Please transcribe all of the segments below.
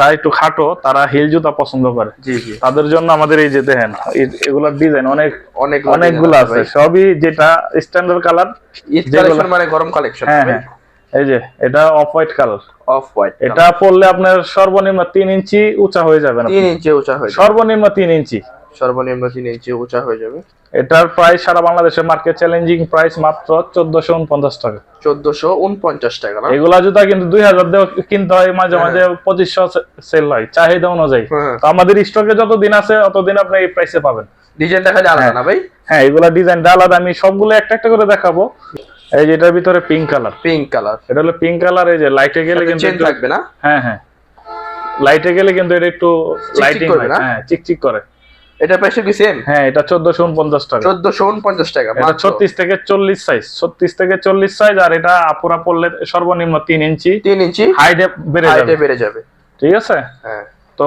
তারা একটু খাটো তারা হিল জুতা পছন্দ করে। তাদের জন্য আমাদের এই যে দেখেন এগুলার ডিজাইন অনেক অনেক অনেকগুলো আছে। সবই যেটা স্ট্যান্ডার্ড কালার মানে গরম কালেকশন হ্যাঁ হ্যাঁ। এই যে এটা off white colour off white এটা পরলে আপনার সর্বনিম্ন তিন ইঞ্চি উঁচা হয়ে যাবে না তিন ইঞ্চি উঁচা হয়ে সর্বনিম্ন তিন ইঞ্চি। সর্বনিম্ন তিন ইঞ্চি উঁচা হয়ে যাবে। এটার প্রাইস সারা বাংলাদেশের মার্কেট চ্যালেঞ্জিং প্রাইস মাত্র চোদ্দশো উনপঞ্চাশ টাকা। চোদ্দশো উনপঞ্চাশ টাকা এগুলা জুতা কিন্তু দুই হাজার কিনতে হয় মাঝে মাঝে পঁচিশশো সেল হয় চাহিদা অনুযায়ী। হ্যাঁ। তো আমাদের স্টকে যতদিন আছে ততদিন আপনি এই প্রাইসে পাবেন। ডিজাইনটা খালি আলাদা না ভাই? হ্যাঁ এগুলা ডিজাইনটা আলাদা। আমি সবগুলো একটা একটা করে দেখাবো। এই যে এটার ভিতরে পিঙ্ক কালার পিঙ্ক কালার এটা হলো পিঙ্ক কালার এই যে লাইটে গেলে কিন্তু একটু- থাকবে না? হ্যাঁ হ্যাঁ। লাইটে গেলে কিন্তু এটা একটু লাইটিং? হ্যাঁ চিকচিক করে। এটা প্রাইস কি সেম হ্যাঁ এটা টাকা। টাকা এটা মাত্র। ছত্রিশ থেকে চল্লিশ সাইজ ছত্রিশ থেকে চল্লিশ সাইজ আর এটা আপুরা পড়লে সর্বনিম্ন তিন ইঞ্চি। তিন ইঞ্চি হাইটে বেড়ে হাইটে যাবে বেড়ে যাবে। ঠিক আছে? হ্যাঁ। তো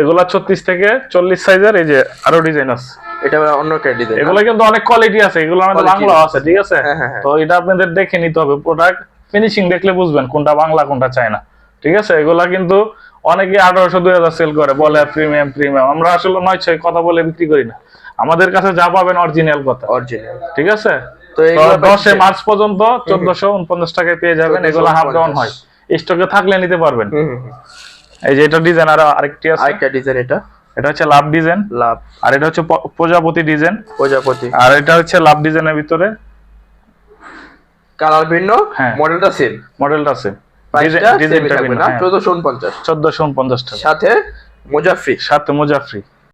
এগুলা ছত্রিশ থেকে চল্লিশ সাইজের এই যে আরও ডিজাইন আছে। এটা অন্য একটা ডিজাইন এগুলো কিন্তু অনেক কোয়ালিটি আছে এগুলো আমাদের বাংলা আছে। ঠিক আছে? হ্যাঁ, হ্যাঁ, হ্যাঁ। তো এটা আপনাদের দেখে নিতে হবে। প্রোডাক্ট ফিনিশিং দেখলে বুঝবেন কোনটা বাংলা কোনটা চায়না। ঠিক আছে? এগুলা কিন্তু অনেকে আঠারোশো দুই হাজার সেল করে বলে প্রিমিয়াম প্রিমিয়াম আমরা আসলে নয় ছয় কথা বলে বিক্রি করি না। আমাদের কাছে যা পাবেন অরিজিনাল কথা। অরিজিনাল ঠিক আছে? তো দশে মার্চ পর্যন্ত চোদ্দশো উনপঞ্চাশ টাকায় পেয়ে যাবেন। এগুলো হাফ ডাউন হয়। স্টকে থাকলে নিতে পারবেন। এই যে এটা ডিজাইন আর আরেকটি আছে। আরেকটা ডিজাইন এটা। এটা হচ্ছে লাভ ডিজাইন লাভ আর এটা হচ্ছে প্রজাপতি ডিজাইন প্রজাপতি। আর এটা হচ্ছে লাভ ডিজাইনের ভিতরে। কালার ভিন্ন হ্যাঁ। মডেলটা সেম মডেলটা আছে প্রাইসটা সেমই ডিজাইনটা থাকবে ভিন্ন না হ্যাঁ। চোদ্দশো উনপঞ্চাশ। চোদ্দশো উনপঞ্চাশ। টাকা সাথে মুজাফরি সাথে মুজাফরি